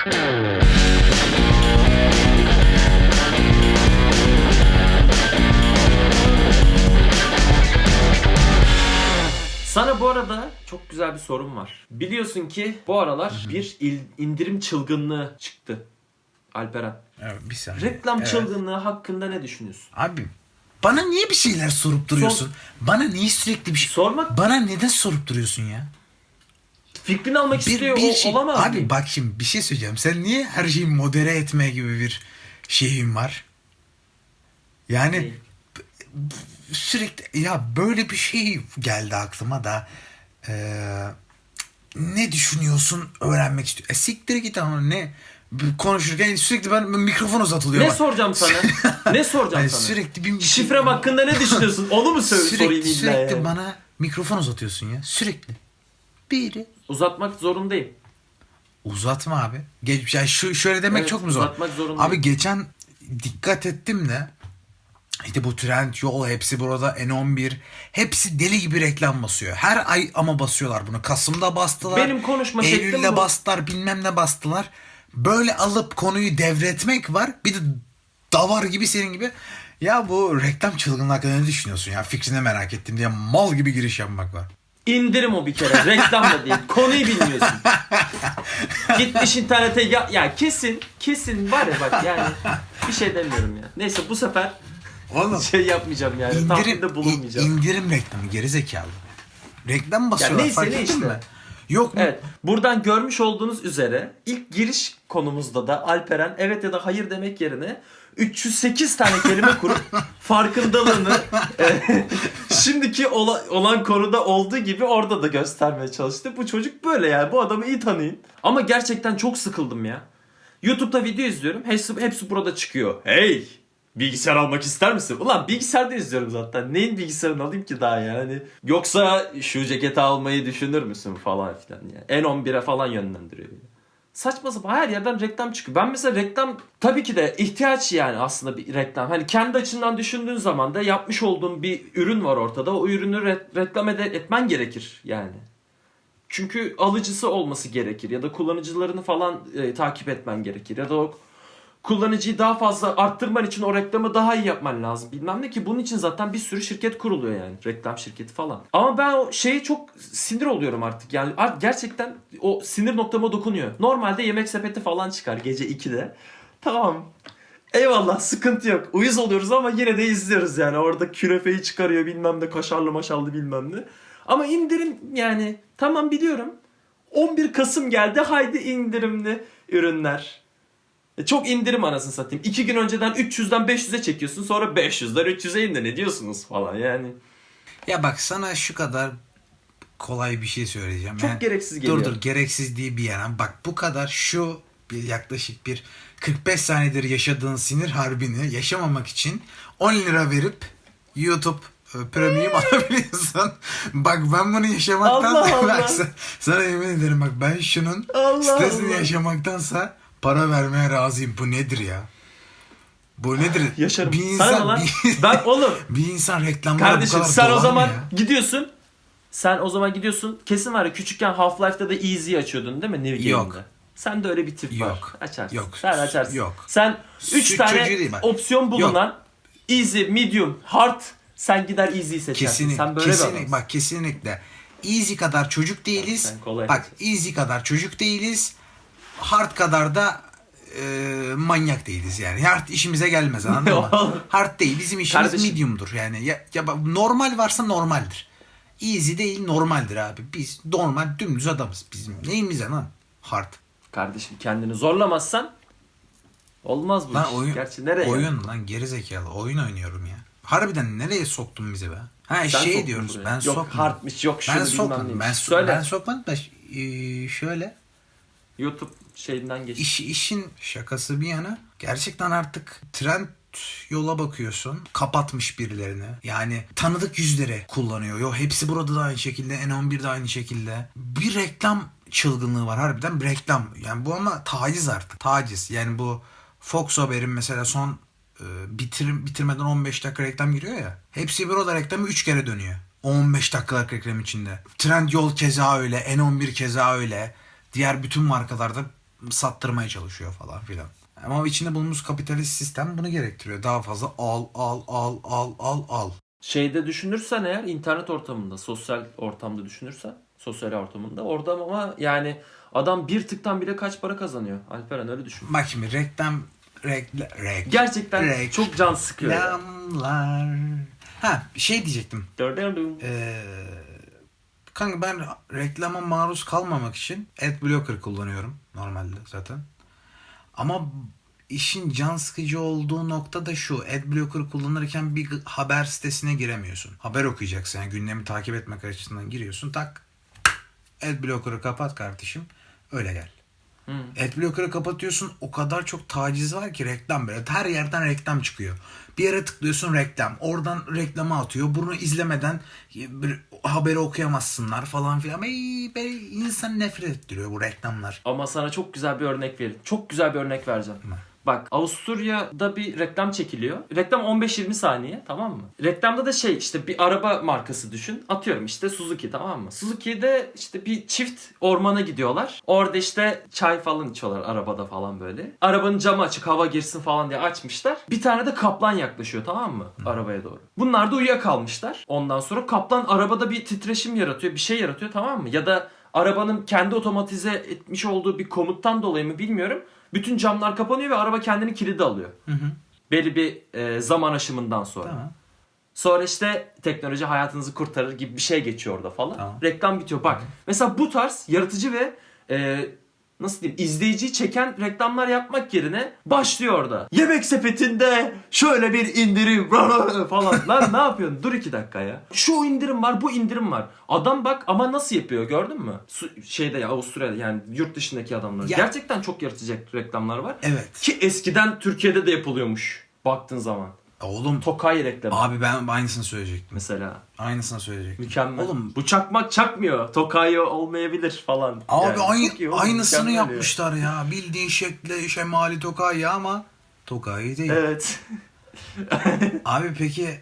Sana bu arada çok güzel bir sorum var. Biliyorsun ki bu aralar bir indirim çılgınlığı çıktı. Alperen. Evet, bir saniye. Reklam Evet. çılgınlığı hakkında ne düşünüyorsun? Abi bana niye bir şeyler sorup duruyorsun? Bana niye sürekli bir şey... Sormak Bana neden sorup duruyorsun ya? Fikrini almak istiyor o- şey- olamaz Abi mı? bak şimdi bir şey söyleyeceğim. Sen niye her şeyi modere etme gibi bir şeyin var? Yani Değil. sürekli ya böyle bir şey geldi aklıma da eee, ne düşünüyorsun öğrenmek istiyorum. E siktir git ama ne konuşurken sürekli ben mikrofon uzatılıyor. Ne bak. soracağım sana? ne soracağım Hani sana? sürekli bir Şifrem hakkında ne düşünüyorsun? Onu mu söyle sorayım sürekli, illa sürekli yani? bana mikrofon uzatıyorsun ya sürekli. Biri Uzatmak zorundayım. Uzatma abi. Geç, yani şu şöyle demek Evet, çok mu zor? uzatmak zorundayım. Abi geçen dikkat ettim de işte bu trend yol hepsi burada N11 hepsi deli gibi reklam basıyor. Her ay ama basıyorlar bunu. Kasım'da bastılar. Benim konuşma şeklim Eylül'de bu. bastılar bilmem ne bastılar. Böyle alıp konuyu devretmek var. Bir de davar gibi senin gibi. Ya bu reklam çılgınlığı hakkında ne düşünüyorsun ya? Fikrini merak ettim diye mal gibi giriş yapmak var. İndirim o bir kere. Reklam da değil. Konuyu bilmiyorsun. Gitmiş internete ya, ya kesin kesin var ya bak yani bir şey demiyorum ya. Neyse bu sefer Oğlum şey yapmayacağım yani. İndirim, Tahminde bulunmayacağım. in- indirim reklamı gerizekalı. Reklam basıyorlar neyse fark ne ettin işte. mi? Yok mu? Evet. Buradan görmüş olduğunuz üzere ilk giriş konumuzda da Alperen evet ya da hayır demek yerine 308 tane kelime kurup farkındalığını e, şimdiki ola- olan konuda olduğu gibi orada da göstermeye çalıştı. Bu çocuk böyle yani. Bu adamı iyi tanıyın. Ama gerçekten çok sıkıldım ya. YouTube'da video izliyorum. Hepsi, hepsi burada çıkıyor. Hey! Bilgisayar almak ister misin? Ulan bilgisayarda izliyorum zaten. Neyin bilgisayarını alayım ki daha yani? Yoksa şu ceketi almayı düşünür müsün falan filan yani. N11'e falan yönlendiriyor. Saçma sapan her yerden reklam çıkıyor. Ben mesela reklam tabii ki de ihtiyaç yani aslında bir reklam. Hani kendi açından düşündüğün zaman da yapmış olduğun bir ürün var ortada. O ürünü re- reklam ede- etmen gerekir yani. Çünkü alıcısı olması gerekir ya da kullanıcılarını falan e, takip etmen gerekir ya da o kullanıcıyı daha fazla arttırman için o reklamı daha iyi yapman lazım. Bilmem ne ki bunun için zaten bir sürü şirket kuruluyor yani. Reklam şirketi falan. Ama ben o şeyi çok sinir oluyorum artık. Yani gerçekten o sinir noktama dokunuyor. Normalde yemek sepeti falan çıkar gece 2'de. Tamam. Eyvallah sıkıntı yok. Uyuz oluyoruz ama yine de izliyoruz yani. Orada künefeyi çıkarıyor bilmem ne kaşarlı maşallı bilmem ne. Ama indirim yani tamam biliyorum. 11 Kasım geldi haydi indirimli ürünler. E, Çok indirim anasını satayım. İki gün önceden 300'den 500'e çekiyorsun sonra 500'den 300'e indi ne diyorsunuz falan yani. Ya bak sana şu kadar kolay bir şey söyleyeceğim. Çok Yani- gereksiz geliyor. Dur dur gereksiz diye bir yana. Bak bu kadar şu bir yaklaşık bir 45 saniyedir yaşadığın sinir harbini yaşamamak için 10 lira verip YouTube e, premium alabiliyorsun. Bak ben bunu yaşamaktan Allah Allah. Bak, sana, sana yemin ederim bak ben şunun Allah stresini Allah. yaşamaktansa para vermeye razıyım. Bu nedir ya? Bu nedir? Yaşarım. Bir Sana insan, ne lan? bir, Ben oğlum bir insan reklamlara bu kardeşim kadar sen o zaman ya? gidiyorsun. Sen o zaman gidiyorsun. Kesin var ya küçükken Half-Life'da da Easy açıyordun değil mi New Yok. Game'de? Sen de öyle bir tip var. Yok. Açarsın. Yok. Sen açarsın. Yok. Sen 3 Süt tane bak. opsiyon bulunan Easy, Medium, Hard sen gider Easy'yi seçersin. Kesinlikle, Sen böyle bir kesinlikle adamsın. bak kesinlikle. Easy kadar çocuk değiliz. Sen kolay bak easy kadar çocuk değiliz. Hard kadar da e, manyak değiliz yani. Hard işimize gelmez anladın mı? Hard değil. Bizim işimiz Kardeşim. medium'dur yani. Ya, ya bak, normal varsa normaldir. Easy değil normaldir abi. Biz normal dümdüz adamız. Bizim neyimize lan? Hard. Kardeşim kendini zorlamazsan olmaz bu Lan iş. oyun, Gerçi nereye? oyun lan gerizekalı. Oyun oynuyorum ya. Harbiden nereye soktun bizi be? Ha Sen şey soktun diyoruz. buraya. Ben yok sokmadım. hardmış yok şunu Ben bilmem sokmadım. neymiş. Ben, so- Söyle. ben sokmadım da e, şöyle YouTube şeyinden geç. iş, işin şakası bir yana gerçekten artık trend yola bakıyorsun. Kapatmış birilerini. Yani tanıdık yüzleri kullanıyor. Yo hepsi burada da aynı şekilde. N11 de aynı şekilde. Bir reklam çılgınlığı var harbiden bir reklam. Yani bu ama taciz artık. Taciz. Yani bu Fox Haber'in mesela son e, bitir, bitirmeden 15 dakika reklam giriyor ya. Hepsi bir oda reklamı 3 kere dönüyor. 15 dakikalık reklam içinde. Trendyol keza öyle. N11 keza öyle. Diğer bütün markalarda sattırmaya çalışıyor falan filan. Ama içinde bulunduğumuz kapitalist sistem bunu gerektiriyor. Daha fazla al al al al al al. Şeyde düşünürsen eğer internet ortamında, sosyal ortamda düşünürsen, sosyal ortamında orada ama yani adam bir tıktan bile kaç para kazanıyor? Alperen öyle düşün. Bak şimdi reklam rekla, rek, Gerçekten Rek- çok can sıkıyor. reklamlar. Ha şey diyecektim. Ee, kanka ben reklama maruz kalmamak için adblocker kullanıyorum normalde zaten. Ama işin can sıkıcı olduğu nokta da şu. Adblocker kullanırken bir haber sitesine giremiyorsun. Haber okuyacaksın yani gündemi takip etmek açısından giriyorsun. Tak adblocker'ı kapat kardeşim. Öyle gel. Hı. Adblocker'ı kapatıyorsun o kadar çok taciz var ki reklam böyle. Her yerden reklam çıkıyor. Bir yere tıklıyorsun reklam. Oradan reklama atıyor. Bunu izlemeden bir haberi okuyamazsınlar falan filan. Ey, böyle insan nefret ettiriyor bu reklamlar. Ama sana çok güzel bir örnek vereyim. Çok güzel bir örnek vereceğim. Bak Avusturya'da bir reklam çekiliyor. Reklam 15-20 saniye tamam mı? Reklamda da şey işte bir araba markası düşün. Atıyorum işte Suzuki tamam mı? Suzuki'de işte bir çift ormana gidiyorlar. Orada işte çay falan içiyorlar arabada falan böyle. Arabanın camı açık hava girsin falan diye açmışlar. Bir tane de kaplan yaklaşıyor tamam mı? Arabaya doğru. Bunlar da uyuyakalmışlar. Ondan sonra kaplan arabada bir titreşim yaratıyor. Bir şey yaratıyor tamam mı? Ya da arabanın kendi otomatize etmiş olduğu bir komuttan dolayı mı bilmiyorum. Bütün camlar kapanıyor ve araba kendini kilidi alıyor. Hı hı. Belli bir e, zaman aşımından sonra. Tamam. Sonra işte teknoloji hayatınızı kurtarır gibi bir şey geçiyor orada falan. Tamam. Reklam bitiyor. Bak mesela bu tarz yaratıcı ve e, nasıl diyeyim izleyiciyi çeken reklamlar yapmak yerine başlıyor orada. Yemek sepetinde şöyle bir indirim falan. Lan ne yapıyorsun? Dur iki dakika ya. Şu indirim var bu indirim var. Adam bak ama nasıl yapıyor gördün mü? Su- şeyde ya Avusturya'da yani yurt dışındaki adamlar. Ya- Gerçekten çok yaratıcı reklamlar var. Evet. Ki eskiden Türkiye'de de yapılıyormuş baktığın zaman. Oğlum Tokay reklamı abi ben aynısını söyleyecektim. mesela. Aynısını söyleyecektim. Mükemmel. Oğlum bu çakmak çakmıyor. Tokayo olmayabilir falan. Abi Yani aynı, çok iyi oğlum, aynısını mükemmel ya. yapmışlar ya. Bildiğin şekli şemali Tokai ama Tokai değil. Evet. Abi peki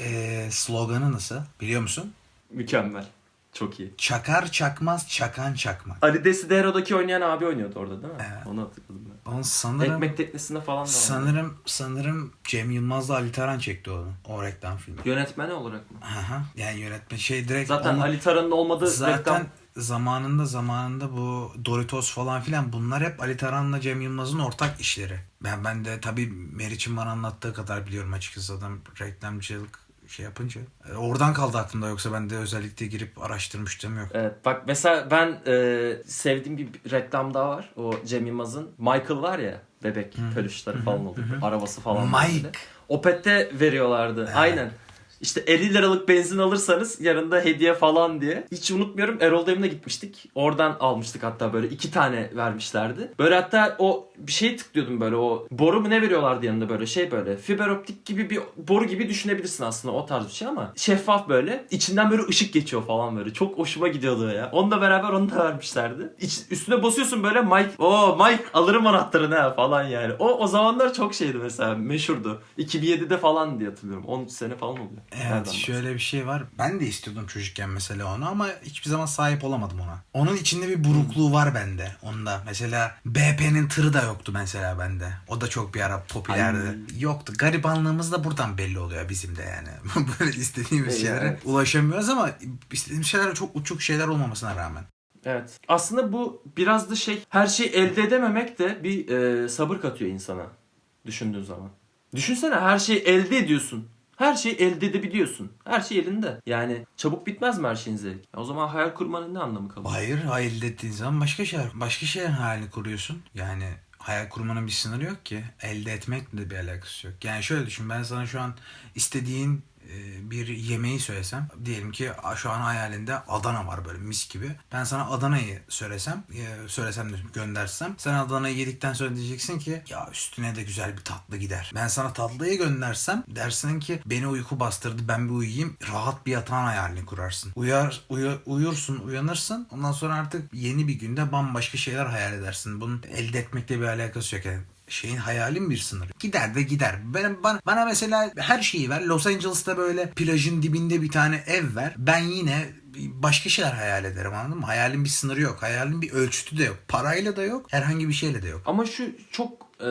eee, sloganı nasıl? Biliyor musun? Mükemmel. Çok iyi. Çakar çakmaz çakan çakmak. Ali Desidero'daki oynayan abi oynuyordu orada değil mi? Evet. Onu hatırladım Onun sanırım Ekmek teknesinde falan da vardı. sanırım sanırım Cem Yılmaz'la Ali Taran çekti onu. O reklam filmi. Yönetmeni olarak mı? Aha. Yani yönetmen şey direkt Zaten onu- Ali Taran'ın olmadığı zaten reklam. zamanında zamanında bu Doritos falan filan bunlar hep Ali Taran'la Cem Yılmaz'ın ortak işleri. Ben ben de tabii Meriç'in bana anlattığı kadar biliyorum açıkçası adam reklamcılık şey yapınca. E, Oradan kaldı aklımda yoksa ben de özellikle girip araştırmıştım yok. Evet bak mesela ben e, sevdiğim bir reklam daha var. O Cem Yılmaz'ın. Michael var ya bebek peluşları falan oluyor. Arabası falan Mike. böyle. Opet'te veriyorlardı. Aynen. İşte 50 liralık benzin alırsanız yanında hediye falan diye. Hiç unutmuyorum Erol Demir'le gitmiştik. Oradan almıştık hatta böyle iki tane vermişlerdi. Böyle hatta o bir şey tıklıyordum böyle o boru mu ne veriyorlardı yanında böyle şey böyle. Fiber optik gibi bir boru gibi düşünebilirsin aslında o tarz bir şey ama şeffaf böyle. içinden böyle ışık geçiyor falan böyle. Çok hoşuma gidiyordu ya. Onunla beraber onu da vermişlerdi. İç, üstüne basıyorsun böyle Mike. O Mike alırım anahtarını ha falan yani. O o zamanlar çok şeydi mesela meşhurdu. 2007'de falan diye hatırlıyorum. 13 sene falan oluyor. Evet Nereden şöyle bir şey var. Ben de istiyordum çocukken mesela onu ama hiçbir zaman sahip olamadım ona. Onun içinde bir burukluğu var bende. Onda mesela BP'nin tırı da yoktu mesela bende. O da çok bir ara popülerdi. Yoktu. Garibanlığımız da buradan belli oluyor bizim de yani. Böyle istediğimiz Evet. şeylere ulaşamıyoruz ama istediğimiz şeyler çok uçuk şeyler olmamasına rağmen. Evet. Aslında bu biraz da şey her şeyi elde edememek de bir e, sabır katıyor insana. Düşündüğün zaman. Düşünsene her şeyi elde ediyorsun. Her şeyi elde edebiliyorsun. Her şey elinde. Yani çabuk bitmez mi her şeyin zevki? O zaman hayal kurmanın ne anlamı kalıyor? Hayır, hayal ettiğin zaman başka şey, başka şeylerin hayalini kuruyorsun. Yani hayal kurmanın bir sınırı yok ki. Elde etmekle bir alakası yok. Yani şöyle düşün, ben sana şu an istediğin bir yemeği söylesem diyelim ki şu an hayalinde Adana var böyle mis gibi. Ben sana Adana'yı söylesem, e, söylesem de göndersem sen Adana'yı yedikten sonra diyeceksin ki ya üstüne de güzel bir tatlı gider. Ben sana tatlıyı göndersem dersin ki beni uyku bastırdı ben bir uyuyayım rahat bir yatağın hayalini kurarsın. Uyar, uyu- uyursun uyanırsın ondan sonra artık yeni bir günde bambaşka şeyler hayal edersin. Bunun elde etmekle bir alakası yok. Yani şeyin hayalin bir sınırı. Gider de gider. Benim bana, bana mesela her şeyi ver. Los Angeles'ta böyle plajın dibinde bir tane ev ver. Ben yine başka şeyler hayal ederim anladın mı? Hayalin bir sınırı yok. Hayalin bir ölçütü de yok. Parayla da yok. Herhangi bir şeyle de yok. Ama şu çok e,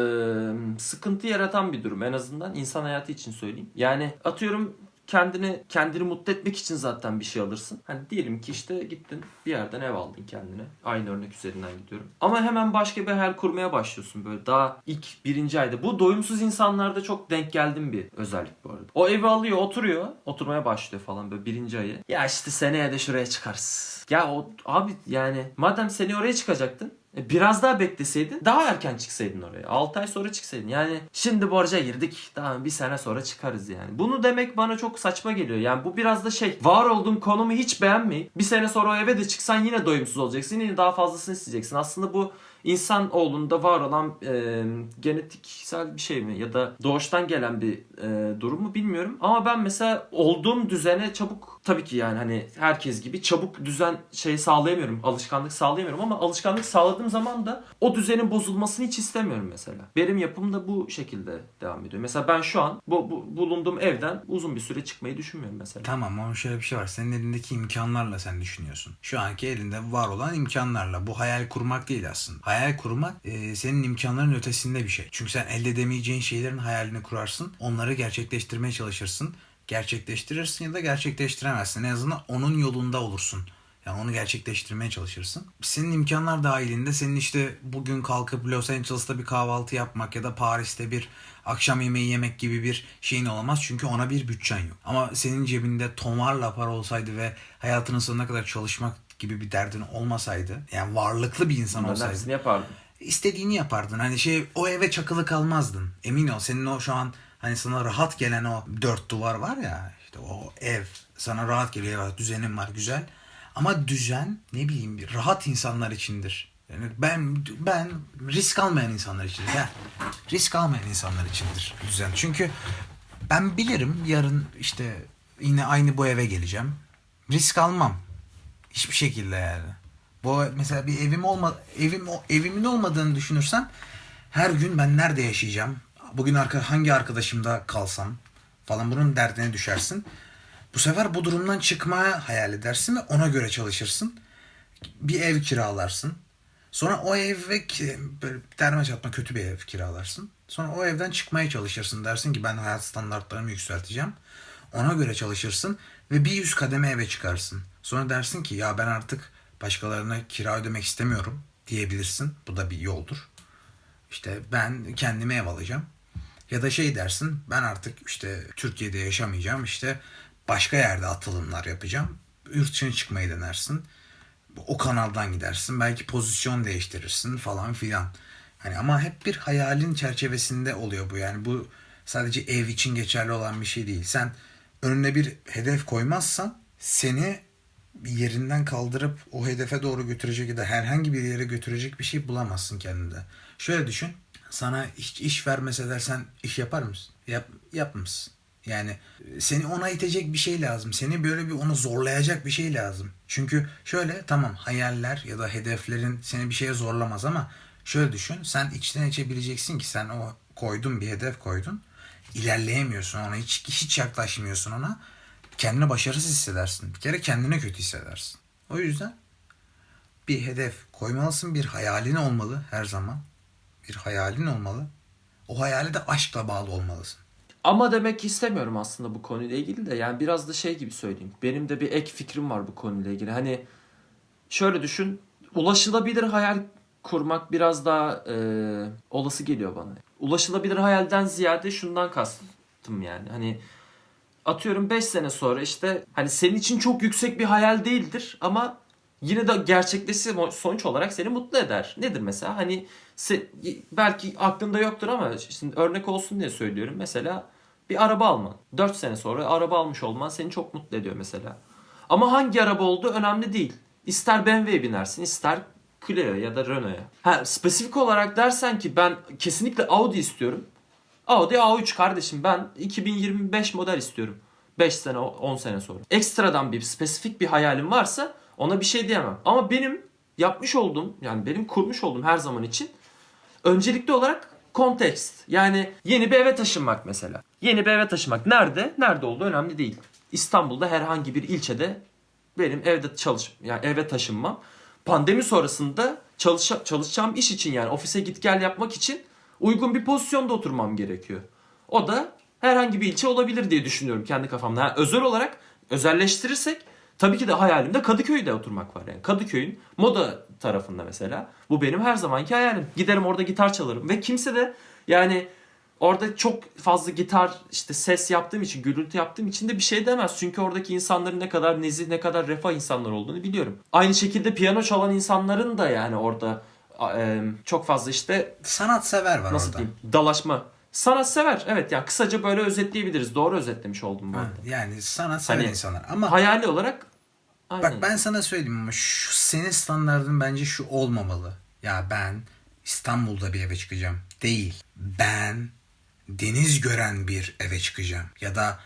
sıkıntı yaratan bir durum en azından insan hayatı için söyleyeyim. Yani atıyorum kendini kendini mutlu etmek için zaten bir şey alırsın. Hani diyelim ki işte gittin bir yerden ev aldın kendine. Aynı örnek üzerinden gidiyorum. Ama hemen başka bir hayal kurmaya başlıyorsun böyle daha ilk birinci ayda. Bu doyumsuz insanlarda çok denk geldim bir özellik bu arada. O evi alıyor oturuyor. Oturmaya başlıyor falan böyle birinci ayı. Ya işte seneye de şuraya çıkarız. Ya o abi yani madem seni oraya çıkacaktın Biraz daha bekleseydin daha erken çıksaydın oraya. 6 ay sonra çıksaydın. Yani şimdi borca girdik. Daha bir sene sonra çıkarız yani. Bunu demek bana çok saçma geliyor. Yani bu biraz da şey var olduğun konumu hiç beğenmeyip bir sene sonra o eve de çıksan yine doyumsuz olacaksın. Yine daha fazlasını isteyeceksin. Aslında bu insan oğlunda var olan e, genetiksel bir şey mi ya da doğuştan gelen bir e, durum mu bilmiyorum. Ama ben mesela olduğum düzene çabuk tabii ki yani hani herkes gibi çabuk düzen şey sağlayamıyorum. Alışkanlık sağlayamıyorum ama alışkanlık sağladığım zaman da o düzenin bozulmasını hiç istemiyorum mesela. Benim yapım da bu şekilde devam ediyor. Mesela ben şu an bu, bu bulunduğum evden uzun bir süre çıkmayı düşünmüyorum mesela. Tamam ama şöyle bir şey var. Senin elindeki imkanlarla sen düşünüyorsun. Şu anki elinde var olan imkanlarla. Bu hayal kurmak değil aslında. Hayal kurmak e, senin imkanların ötesinde bir şey. Çünkü sen elde edemeyeceğin şeylerin hayalini kurarsın. Onları gerçekleştirmeye çalışırsın. Gerçekleştirirsin ya da gerçekleştiremezsin. En azından onun yolunda olursun. Yani onu gerçekleştirmeye çalışırsın. Senin imkanlar dahilinde senin işte bugün kalkıp Los Angeles'ta bir kahvaltı yapmak ya da Paris'te bir akşam yemeği yemek gibi bir şeyin olamaz. Çünkü ona bir bütçen yok. Ama senin cebinde tomarla para olsaydı ve hayatının sonuna kadar çalışmak gibi bir derdin olmasaydı yani varlıklı bir insan Bunların olsaydı hepsini yapardım. istediğini yapardın. Hani şey o eve çakılı kalmazdın. Emin ol senin o şu an hani sana rahat gelen o dört duvar var ya işte o ev sana rahat geliyor evet düzenin var güzel. Ama düzen ne bileyim bir rahat insanlar içindir. Yani ben ben risk almayan insanlar içindir. Ha, risk almayan insanlar içindir düzen. Çünkü ben bilirim yarın işte yine aynı bu eve geleceğim. Risk almam. Hiçbir şekilde yani. Bu mesela bir evim olma evim evimin olmadığını düşünürsem her gün ben nerede yaşayacağım? Bugün arka, hangi arkadaşımda kalsam falan bunun derdine düşersin. Bu sefer bu durumdan çıkmaya hayal edersin ve ona göre çalışırsın. Bir ev kiralarsın. Sonra o eve böyle derme çatma kötü bir ev kiralarsın. Sonra o evden çıkmaya çalışırsın. Dersin ki ben hayat standartlarımı yükselteceğim. Ona göre çalışırsın ve bir yüz kademe eve çıkarsın. Sonra dersin ki ya ben artık başkalarına kira ödemek istemiyorum diyebilirsin. Bu da bir yoldur. İşte ben kendime ev alacağım. Ya da şey dersin ben artık işte Türkiye'de yaşamayacağım işte başka yerde atılımlar yapacağım. Yurt dışına çıkmayı denersin. O kanaldan gidersin. Belki pozisyon değiştirirsin falan filan. Hani ama hep bir hayalin çerçevesinde oluyor bu. Yani bu sadece ev için geçerli olan bir şey değil. Sen önüne bir hedef koymazsan seni yerinden kaldırıp o hedefe doğru götürecek ya da herhangi bir yere götürecek bir şey bulamazsın kendinde. Şöyle düşün. Sana iş, iş vermeseler sen iş yapar mısın? Yap, yapmışsın. Yani e, seni ona itecek bir şey lazım. Seni böyle bir onu zorlayacak bir şey lazım. Çünkü şöyle tamam hayaller ya da hedeflerin seni bir şeye zorlamaz ama şöyle düşün. Sen içten içe ki sen o koydun bir hedef koydun. İlerleyemiyorsun ona hiç hiç yaklaşmıyorsun ona. Kendini başarısız hissedersin. Bir kere kendine kötü hissedersin. O yüzden bir hedef koymalısın. Bir hayalin olmalı her zaman. Bir hayalin olmalı. O hayale de aşkla bağlı olmalısın. Ama demek istemiyorum aslında bu konuyla ilgili de yani biraz da şey gibi söyleyeyim. Benim de bir ek fikrim var bu konuyla ilgili. Hani şöyle düşün. Ulaşılabilir hayal kurmak biraz daha e, olası geliyor bana. Ulaşılabilir hayalden ziyade şundan kastım yani. Hani atıyorum 5 sene sonra işte hani senin için çok yüksek bir hayal değildir ama yine de gerçekleşse sonuç olarak seni mutlu eder. Nedir mesela? Hani se- belki aklında yoktur ama şimdi örnek olsun diye söylüyorum. Mesela bir araba alman. 4 sene sonra araba almış olman seni çok mutlu ediyor mesela. Ama hangi araba olduğu önemli değil. İster BMW'ye binersin, ister Clio ya da Renault'a. Ha, spesifik olarak dersen ki ben kesinlikle Audi istiyorum. Audi A3 kardeşim ben 2025 model istiyorum. 5 sene 10 sene sonra. Ekstradan bir spesifik bir hayalim varsa ona bir şey diyemem. Ama benim yapmış olduğum yani benim kurmuş olduğum her zaman için öncelikli olarak kontekst. Yani yeni bir eve taşınmak mesela. Yeni bir eve taşınmak. Nerede? Nerede olduğu önemli değil. İstanbul'da herhangi bir ilçede benim evde çalış yani eve taşınmam. Pandemi sonrasında çalış çalışacağım iş için yani ofise git gel yapmak için uygun bir pozisyonda oturmam gerekiyor. O da herhangi bir ilçe olabilir diye düşünüyorum kendi kafamda. Ha, özel olarak özelleştirirsek tabii ki de hayalimde Kadıköy'de oturmak var yani. Kadıköy'ün moda tarafında mesela. Bu benim her zamanki hayalim. Giderim orada gitar çalarım ve kimse de yani orada çok fazla gitar işte ses yaptığım için, gürültü yaptığım için de bir şey demez. Çünkü oradaki insanların ne kadar nezih, ne kadar refah insanlar olduğunu biliyorum. Aynı şekilde piyano çalan insanların da yani orada e, çok fazla işte Sanatsever var nasıl orada. diyeyim dalaşma. Sanatsever evet yani kısaca böyle özetleyebiliriz. Doğru özetlemiş oldum bu arada. Yani sanatsever Hani- insanlar. Ama Hayali olarak aynen. bak ben sana söyleyeyim ama şu senin standartın bence şu olmamalı. Ya ben İstanbul'da bir eve çıkacağım. Değil. Ben deniz gören bir eve çıkacağım. Ya da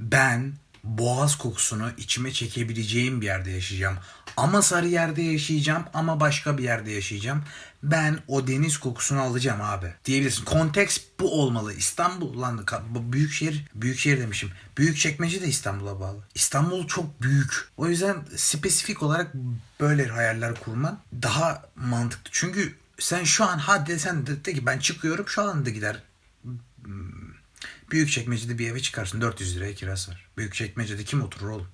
ben boğaz kokusunu içime çekebileceğim bir yerde yaşayacağım. Ama Sarıyer'de yaşayacağım ama başka bir yerde yaşayacağım. Ben o deniz kokusunu alacağım abi. Diyebilirsin. Konteks bu olmalı. İstanbul lan büyük şehir, büyük şehir demişim. Büyük çekmece de İstanbul'a bağlı. İstanbul çok büyük. O yüzden spesifik olarak böyle hayaller kurman daha mantıklı. Çünkü sen şu an hadi sen de, de ki ben çıkıyorum şu anda gider Büyük çekmecede bir eve çıkarsın 400 liraya kirası var. Büyük çekmecede kim oturur oğlum?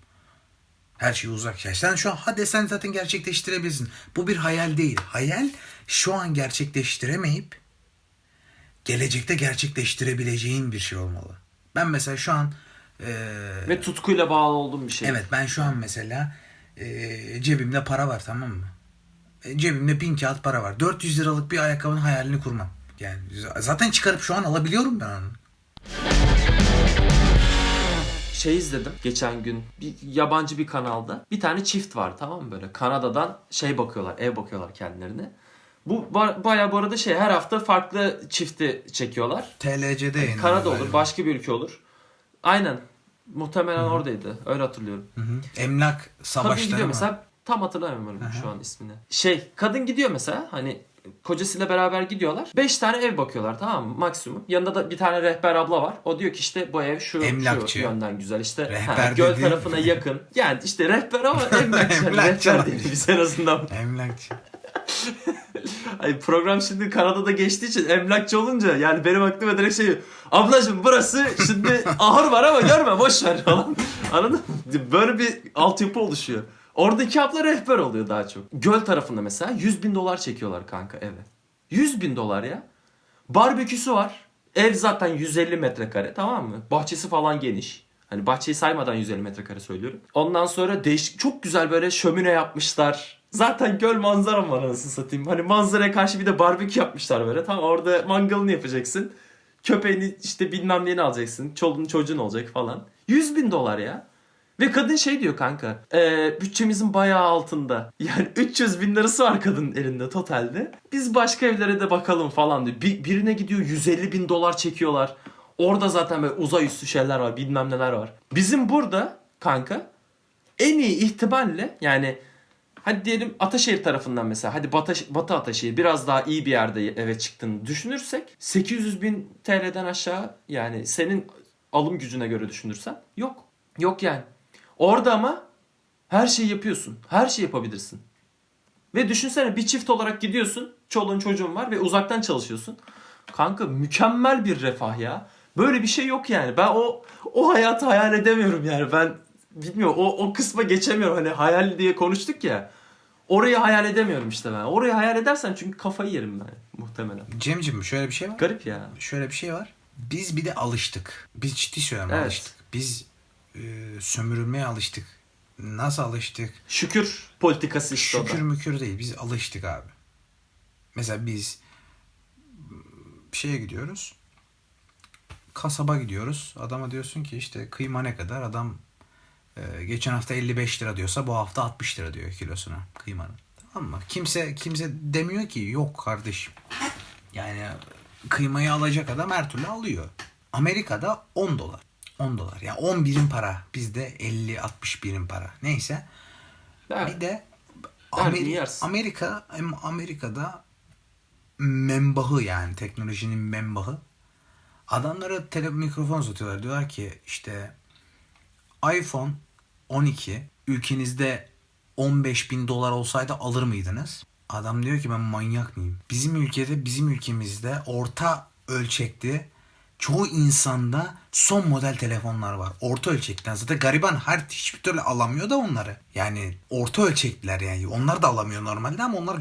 Her şey uzak. Ya sen şu an hadi sen zaten gerçekleştirebilirsin. Bu bir hayal değil. Hayal şu an gerçekleştiremeyip gelecekte gerçekleştirebileceğin bir şey olmalı. Ben mesela şu an eee, Ve tutkuyla bağlı olduğum bir şey. evet ben şu an mesela eee, cebimde para var tamam mı? E, cebimde bin kağıt para var. 400 liralık bir ayakkabının hayalini kurmam. Yani zaten çıkarıp şu an alabiliyorum ben onu. Şey izledim geçen gün bir yabancı bir kanalda. Bir tane çift var tamam mı böyle Kanada'dan şey bakıyorlar ev bakıyorlar kendilerine. Bu ba- bayağı bu arada şey her hafta farklı çifti çekiyorlar. TLC'de yayınlanıyor Kanada olur başka bir ülke olur. Aynen muhtemelen oradaydı öyle hatırlıyorum. Hı hı. Emlak Kadın savaşları gidiyor mı? mesela tam hatırlamıyorum şu an ismini. Şey kadın gidiyor mesela hani kocasıyla beraber gidiyorlar. 5 tane ev bakıyorlar tamam mı maksimum. Yanında da bir tane rehber abla var. O diyor ki işte bu ev şu, Emlakçı. şu yönden güzel işte Rehber ha, göl dediğin- tarafına yakın. Yani işte rehber ama emlakçı. Hani Emlakçı rehber değil biz en azından. Emlakçı. Ay program şimdi Kanada'da geçtiği için emlakçı olunca yani benim aklıma direkt şey ablacığım burası şimdi ahır var ama görme boş ver falan. Anladın mı? Böyle bir altyapı oluşuyor. Oradaki abla rehber oluyor daha çok. Göl tarafında mesela 100 bin dolar çekiyorlar kanka eve. 100 bin dolar ya. Barbeküsü var. Ev zaten 150 metrekare tamam mı? Bahçesi falan geniş. Hani bahçeyi saymadan 150 metrekare söylüyorum. Ondan sonra değişik çok güzel böyle şömine yapmışlar. Zaten göl manzara var anasını satayım. Hani manzaraya karşı bir de barbekü yapmışlar böyle. Tamam orada mangalını yapacaksın. Köpeğini işte bilmem neyini alacaksın. Çoluğun çocuğun olacak falan. 100 bin dolar ya. Ve kadın şey diyor kanka. "Ee, bütçemizin bayağı altında. Yani 300 bin lirası var kadının elinde totalde. Biz başka evlere de bakalım falan diyor. Bir, birine gidiyor 150 bin dolar çekiyorlar. Orada zaten böyle uzay üstü şeyler var bilmem neler var. Bizim burada kanka en iyi ihtimalle yani hadi diyelim Ataşehir tarafından mesela hadi Batı, Batı Ataşehir biraz daha iyi bir yerde eve çıktığını düşünürsek 800 bin TL'den aşağı yani senin alım gücüne göre düşünürsen yok. Yok yani. Orada ama her şeyi yapıyorsun. Her şeyi yapabilirsin. Ve düşünsene bir çift olarak gidiyorsun. Çoluğun çocuğun var ve uzaktan çalışıyorsun. Kanka mükemmel bir refah ya. Böyle bir şey yok yani. Ben o o hayatı hayal edemiyorum yani. Ben bilmiyorum o, o kısma geçemiyorum. Hani hayal diye konuştuk ya. Orayı hayal edemiyorum işte ben. Orayı hayal edersen çünkü kafayı yerim ben muhtemelen. Cemcim şöyle bir şey var. Garip ya. Şöyle bir şey var. Biz bir de alıştık. Biz ciddi söylüyorum Evet. alıştık. Biz e, sömürülmeye alıştık. Nasıl alıştık? Şükür politikası işte o da. Şükür mükür değil. Biz alıştık abi. Mesela biz bir şeye gidiyoruz. Kasaba gidiyoruz. Adama diyorsun ki işte kıyma ne kadar? Adam e, geçen hafta 55 lira diyorsa bu hafta 60 lira diyor kilosuna kıymanın. Tamam mı? Kimse kimse demiyor ki yok kardeşim. Yani kıymayı alacak adam her türlü alıyor. Amerika'da 10 dolar. 10 dolar. Yani 10 birim para. Bizde 50-60 birim para. Neyse. Evet. Bir de yersin. Amerika Amerika'da membahı yani teknolojinin membahı. Adamlara tele mikrofon uzatıyorlar. Diyorlar ki işte iPhone 12 ülkenizde 15 bin dolar olsaydı alır mıydınız? Adam diyor ki ben manyak mıyım? Bizim ülkede bizim ülkemizde orta ölçekli çoğu insanda son model telefonlar var. Orta ölçekten zaten gariban her hiçbir türlü alamıyor da onları. Yani orta ölçekliler yani. Onlar da alamıyor normalde ama onlar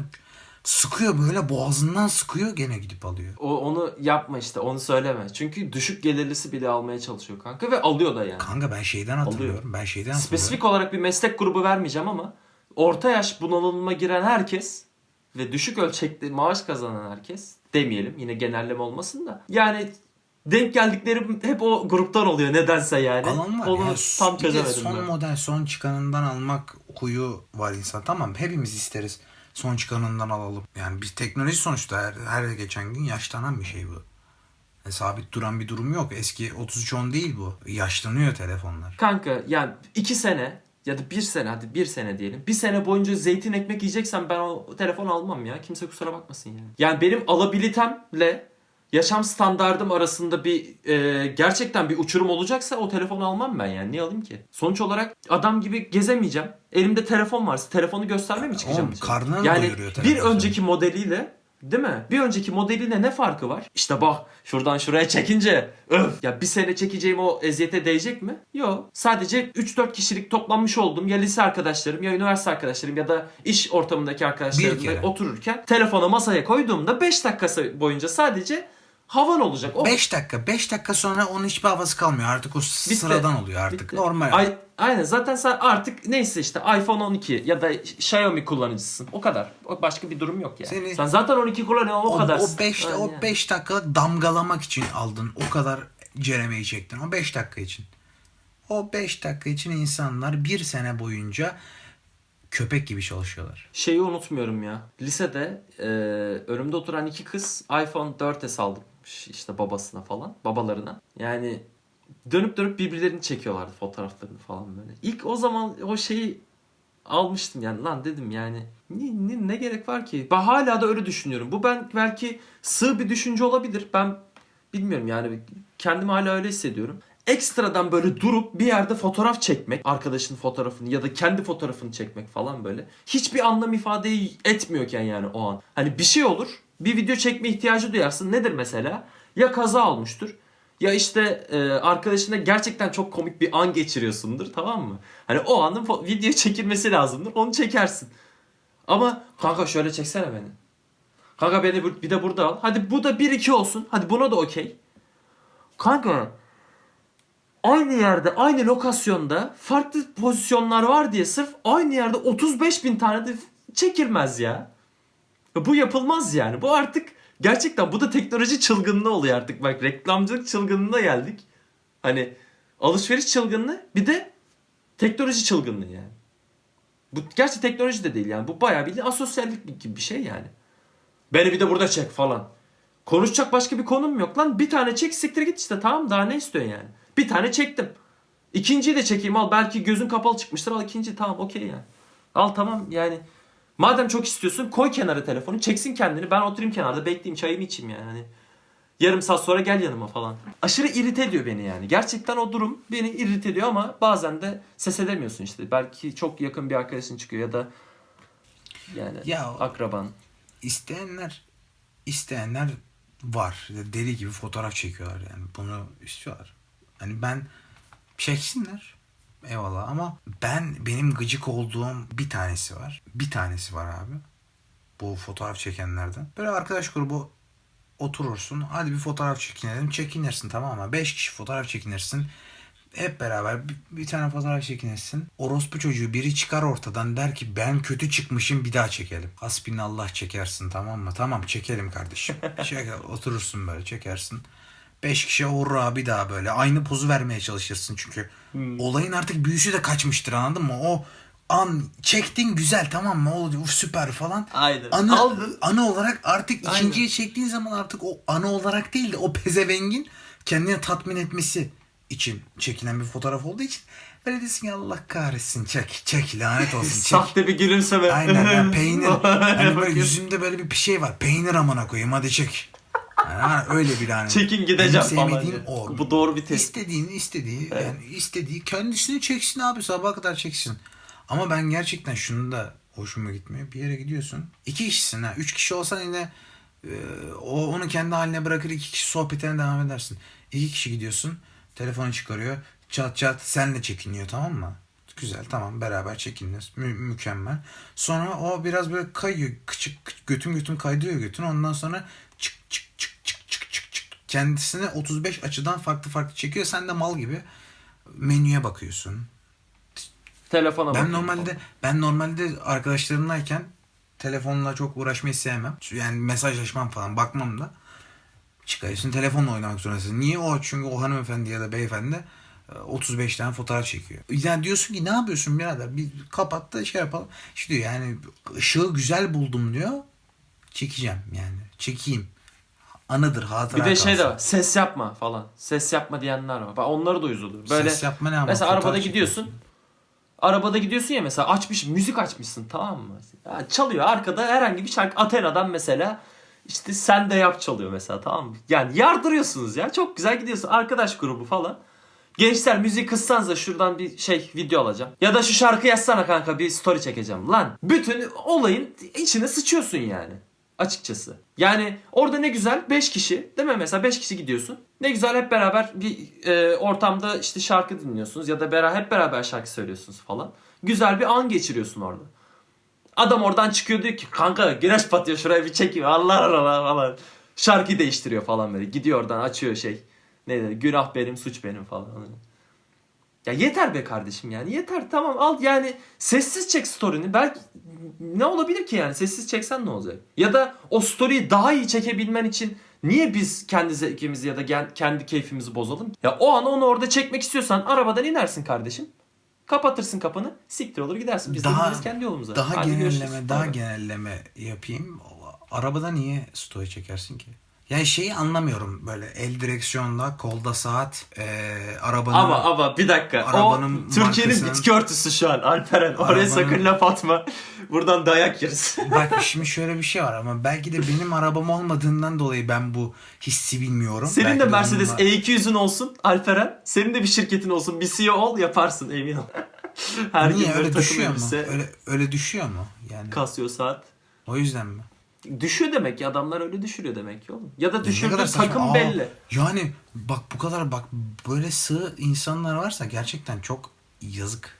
sıkıyor böyle boğazından sıkıyor gene gidip alıyor. O onu yapma işte onu söyleme. Çünkü düşük gelirlisi bile almaya çalışıyor kanka ve alıyor da yani. Kanka ben şeyden hatırlıyorum. Ben şeyden hatırlıyorum. Spesifik olarak bir meslek grubu vermeyeceğim ama orta yaş bunalıma giren herkes ve düşük ölçekli maaş kazanan herkes demeyelim yine genelleme olmasın da yani denk geldikleri hep o gruptan oluyor nedense yani. Alan var Onu ya. tam Bir de çözemedim son ben. model son çıkanından almak huyu var insan. Tamam hepimiz isteriz. Son çıkanından alalım. Yani biz teknoloji sonuçta her, her geçen gün yaşlanan bir şey bu. E, sabit duran bir durum yok. Eski 3310 değil bu. Yaşlanıyor telefonlar. Kanka yani iki sene ya da bir sene hadi bir sene diyelim. Bir sene boyunca zeytin ekmek yiyeceksen ben o telefon almam ya. Kimse kusura bakmasın yani. Yani benim alabilitemle yaşam standardım arasında bir e, gerçekten bir uçurum olacaksa o telefonu almam ben yani. Niye alayım ki? Sonuç olarak adam gibi gezemeyeceğim. Elimde telefon varsa telefonu göstermeye mi çıkacağım? Oğlum, karnını yani doyuruyor bir önceki modeliyle Değil mi? Bir önceki modeliyle ne farkı var? İşte bak şuradan şuraya çekince öf ya bir sene çekeceğim o eziyete değecek mi? Yok. Sadece 3-4 kişilik toplanmış olduğum ya lise arkadaşlarım ya üniversite arkadaşlarım ya da iş ortamındaki arkadaşlarımla otururken telefonu masaya koyduğumda 5 dakikası boyunca sadece havan olacak. O 5 dakika. 5 dakika sonra onun hiçbir havası kalmıyor. Artık o Bitti. sıradan oluyor artık. Bitti. Normal. Ay, aynen zaten sen artık neyse işte iPhone 12 ya da Xiaomi kullanıcısın. O kadar. O başka bir durum yok yani. Seni- sen zaten 12 kullanıyorsun o, o, kadar. o 5 o 5 dakika damgalamak için aldın. O kadar ceremeyi çektin. O 5 dakika için. O 5 dakika için insanlar bir sene boyunca köpek gibi çalışıyorlar. Şeyi unutmuyorum ya. Lisede e, önümde oturan iki kız iPhone 4S aldırmış işte babasına falan. Babalarına. Yani dönüp dönüp birbirlerini çekiyorlardı fotoğraflarını falan böyle. İlk o zaman o şeyi almıştım yani lan dedim yani ne, ne, ne gerek var ki? Ben hala da öyle düşünüyorum. Bu ben belki sığ bir düşünce olabilir. Ben bilmiyorum yani kendimi hala öyle hissediyorum. Ekstradan böyle durup bir yerde fotoğraf çekmek, arkadaşın fotoğrafını ya da kendi fotoğrafını çekmek falan böyle. Hiçbir anlam ifade etmiyorken yani o an. Hani bir şey olur, bir video çekme ihtiyacı duyarsın. Nedir mesela? Ya kaza olmuştur ya işte e, arkadaşına gerçekten çok komik bir an geçiriyorsundur tamam mı? Hani o anın video çekilmesi lazımdır. Onu çekersin. Ama kanka şöyle çeksene beni. Kanka beni bir de burada al. Hadi bu da 1-2 olsun. Hadi buna da okey. Kanka aynı yerde aynı lokasyonda farklı pozisyonlar var diye sırf aynı yerde 35 bin tane de çekilmez ya. Bu yapılmaz yani. Bu artık gerçekten bu da teknoloji çılgınlığı oluyor artık. Bak reklamcılık çılgınlığına geldik. Hani alışveriş çılgınlığı bir de teknoloji çılgınlığı yani. Bu gerçi teknoloji de değil yani. Bu bayağı bir asosyallik gibi bir şey yani. Beni bir de burada çek falan. Konuşacak başka bir konum yok lan. Bir tane çek siktir git işte tamam daha ne istiyorsun yani. Bir tane çektim. İkinciyi de çekeyim al belki gözün kapalı çıkmıştır al ikinci tamam okey yani. Al tamam yani. Madem çok istiyorsun koy kenara telefonu çeksin kendini ben oturayım kenarda bekleyeyim çayımı içeyim yani. Hani yarım saat sonra gel yanıma falan. Aşırı irite ediyor beni yani. Gerçekten o durum beni irite ediyor ama bazen de ses edemiyorsun işte. Belki çok yakın bir arkadaşın çıkıyor ya da yani Ya- akraban. İsteyenler isteyenler var. Deli gibi fotoğraf çekiyorlar yani. Bunu istiyorlar. Hani ben çeksinler. Eyvallah ama ben benim gıcık olduğum bir tanesi var. Bir tanesi var abi. Bu fotoğraf çekenlerden. Böyle arkadaş grubu oturursun. Hadi bir fotoğraf çekinelim. Çekinirsin tamam mı? 5 kişi fotoğraf çekinirsin. Hep beraber bir, bir tane fotoğraf çekinirsin. Orospu çocuğu biri çıkar ortadan der ki ben kötü çıkmışım bir daha çekelim. Hasbinallah çekersin tamam mı? Tamam çekelim kardeşim. Çek, oturursun böyle çekersin. 5 kişi orra bir daha böyle aynı pozu vermeye çalışırsın çünkü olayın artık büyüsü de kaçmıştır anladın mı? O an çektin güzel tamam mı? O uf, süper falan. Aynen. Anı, Aldın. anı olarak artık Aynen. ikinciye çektiğin zaman artık o anı olarak değil de o pezevengin kendini tatmin etmesi için çekilen bir fotoğraf olduğu için böyle desin ya Allah kahretsin çek çek lanet olsun çek. Sahte bir gülümseme. Aynen ya peynir. hani böyle yüzümde böyle bir şey var. Peynir amına koyayım hadi çek. Ha, öyle bir hani. Çekin gideceğim Benim falan. sevmediğim o. Bu doğru bir tespit. İstediğini istediği yani istediği kendisini çeksin abi sabaha kadar çeksin. Ama ben gerçekten şunu da hoşuma gitmiyor. Bir yere gidiyorsun. iki kişisin ha. Üç kişi olsan yine e, o onu kendi haline bırakır iki kişi sohbetine devam edersin. İki kişi gidiyorsun. Telefonu çıkarıyor. Çat çat senle çekiniyor tamam mı? Güzel tamam beraber çekiniyoruz. Mü- mükemmel. Sonra o biraz böyle kayıyor. Küçük götüm götüm kaydıyor götün. Ondan sonra çık çık çık. Kendisini 35 açıdan farklı farklı çekiyor. Sen de mal gibi menüye bakıyorsun. Telefona Ben normalde ben normalde arkadaşlarımlayken telefonla çok uğraşmayı sevmem. Yani mesajlaşmam falan bakmam da. Çıkıyorsun telefonla oynamak zorundasın. Niye o? Çünkü o hanımefendi ya da beyefendi e, 35 tane fotoğraf çekiyor. Yani diyorsun ki ne yapıyorsun birader? Bir kapat da şey yapalım. İşte diyor yani ışığı güzel buldum diyor. Çekeceğim yani. Çekeyim. Anıdır, hatıra Bir de şey de kalsın. var. Ses yapma falan. Ses yapma diyenler var. Bak onları da üzülür. Böyle Ses yapma ne ama? mesela Fotoğraf arabada çekiyorsun. gidiyorsun. Arabada gidiyorsun ya mesela açmış müzik açmışsın tamam mı? Ya çalıyor arkada herhangi bir şarkı Athena'dan mesela işte sen de yap çalıyor mesela tamam mı? Yani yardırıyorsunuz ya çok güzel gidiyorsun arkadaş grubu falan. Gençler müziği kıssanız da şuradan bir şey video alacağım. Ya da şu şarkı yazsana kanka bir story çekeceğim. Lan bütün olayın içine sıçıyorsun yani. Açıkçası. Yani orada ne güzel 5 kişi değil mi? Mesela 5 kişi gidiyorsun. Ne güzel hep beraber bir e, ortamda işte şarkı dinliyorsunuz ya da beraber hep beraber şarkı söylüyorsunuz falan. Güzel bir an geçiriyorsun orada. Adam oradan çıkıyor diyor ki kanka güneş batıyor şuraya bir çekeyim Allah Allah falan. Şarkı değiştiriyor falan böyle. Gidiyor oradan açıyor şey. Ne dedi? Günah benim suç benim falan. Ya yeter be kardeşim yani yeter tamam al yani sessiz çek story'ni belki ne olabilir ki yani sessiz çeksen ne olacak? Ya da o story'yi daha iyi çekebilmen için niye biz kendi zevkimizi ya da kendi keyfimizi bozalım? Ya o an onu orada çekmek istiyorsan arabadan inersin kardeşim. Kapatırsın kapını siktir olur gidersin. Biz de Daha- gideriz kendi yolumuza. Daha Hadi görüşürüz. genelleme, daha Bay bay. genelleme yapayım. Arabada niye story çekersin ki? Yani şeyi anlamıyorum böyle el direksiyonda, kolda saat, eee arabanın Ama ama bir dakika. Arabanın o Türkiye'nin bitki örtüsü şu an Alperen. Oraya Arabanın- sakın laf atma. Buradan dayak yeriz. Bak şimdi şöyle bir şey var ama belki de benim arabam olmadığından dolayı ben bu hissi bilmiyorum. Senin Belki de Mercedes onunla- E200'ün olsun Alperen. Senin de bir şirketin olsun. Bir CEO ol yaparsın emin ol. Her Niye öyle düşüyor mu? elbise, Öyle, öyle düşüyor mu? Yani Casio saat. o yüzden mi? Düşüyor demek ki adamlar öyle düşürüyor demek ki oğlum. Ya da kadar saçma. takım Aa, belli. Yani bak bu kadar bak böyle sığ insanlar varsa gerçekten çok yazık.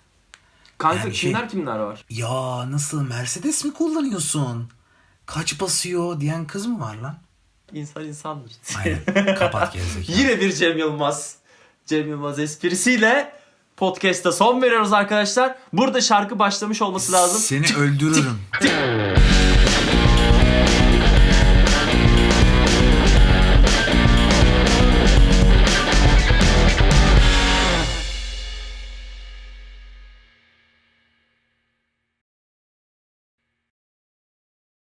Kanka Yani şey- kimler kimler var? Ya nasıl Mercedes mi kullanıyorsun? Kaç basıyor diyen kız mı var lan? İnsan insandır. Aynen. Kapat gerizekalı. Yine bir Cem Yılmaz. Cem Yılmaz esprisiyle podcast'a son veriyoruz arkadaşlar. Burada şarkı başlamış olması lazım. Seni öldürürüm.